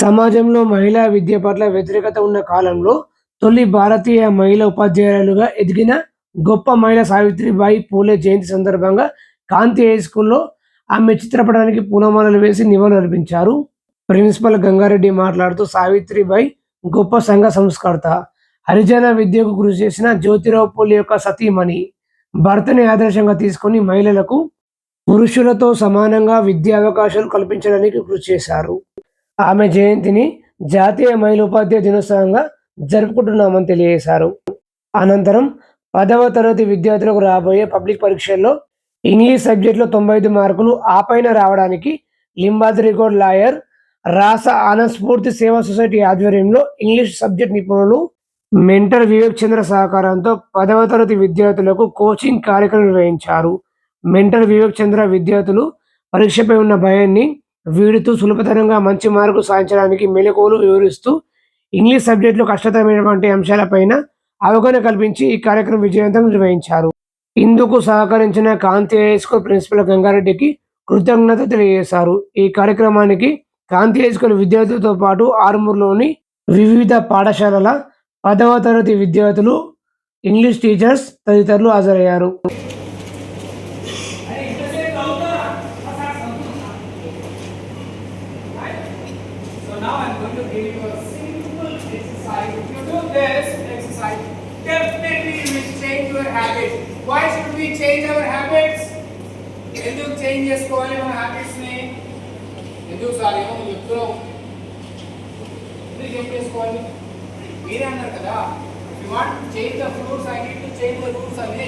సమాజంలో మహిళా విద్య పట్ల వ్యతిరేకత ఉన్న కాలంలో తొలి భారతీయ మహిళా ఉపాధ్యాయులుగా ఎదిగిన గొప్ప మహిళ సావిత్రిబాయి పూలే జయంతి సందర్భంగా కాంతి హై స్కూల్లో ఆమె చిత్రపటానికి పూలమాలలు వేసి నివాళులు అర్పించారు. ప్రిన్సిపల్ గంగారెడ్డి మాట్లాడుతూ సావిత్రిబాయి గొప్ప సంఘ సంస్కర్త. హరిజన విద్యకు కృషి చేసిన జ్యోతిరావు పూలే యొక్క సతీమణి. భర్తని ఆదర్శంగా తీసుకొని మహిళలకు పురుషులతో సమానంగా విద్యా అవకాశాలు కల్పించడానికి కృషి చేశారు. ఆమె జయంతిని జాతీయ మహిళా ఉపాధ్యాయ దినోత్సవంగా జరుపుకుంటున్నామని తెలియజేశారు. అనంతరం పదవ తరగతి విద్యార్థులకు రాబోయే పబ్లిక్ పరీక్షల్లో ఇంగ్లీష్ సబ్జెక్టులో తొంభై ఐదు మార్కులు ఆపైన రావడానికి లింబాద్రి గౌడ్ లాయర్ రాస ఆనస్ఫూర్తి స్ఫూర్తి సేవా సొసైటీ ఆధ్వర్యంలో ఇంగ్లీష్ సబ్జెక్ట్ నిపుణులు మెంటర్ వివేక్ చంద్ర సహకారంతో పదవ తరగతి విద్యార్థులకు కోచింగ్ కార్యక్రమం నిర్వహించారు. మెంటర్ వివేక్ చంద్ర విద్యార్థులు పరీక్షపై ఉన్న భయాన్ని వీడుతూ సులభతరంగా మంచి మార్కులు సాధించడానికి మెలకువలు వివరిస్తూ ఇంగ్లీష్ సబ్జెక్టులో కష్టతరమైనటువంటి అంశాలపైన అవగాహన కల్పించి ఈ కార్యక్రమం విజయవంతం నిర్వహించారు. ఇందుకు సహకరించిన కాంతి హైస్కూల్ ప్రిన్సిపల్ గంగారెడ్డికి కృతజ్ఞత తెలియజేశారు. ఈ కార్యక్రమానికి కాంతి హైస్కూల్ విద్యార్థులతో పాటు ఆరుమూరులోని వివిధ పాఠశాలల పదవ తరగతి విద్యార్థులు ఇంగ్లీష్ టీచర్స్ తదితరులు హాజరయ్యారు. I'm going to give you a simple exercise. If you do this exercise, definitely you will change your habits. Why should we change our habits? ఎందుకు చేంజ్ చేసుకోవాలి మన హ్యాబిట్స్ ని ఎందుకు సార్ ఏమో నువ్వు చెప్తున్నావు ఎందుకు చేంజ్ చేసుకోవాలి మీరే అన్నారు కదా you want change the fruits I need to change the rules అని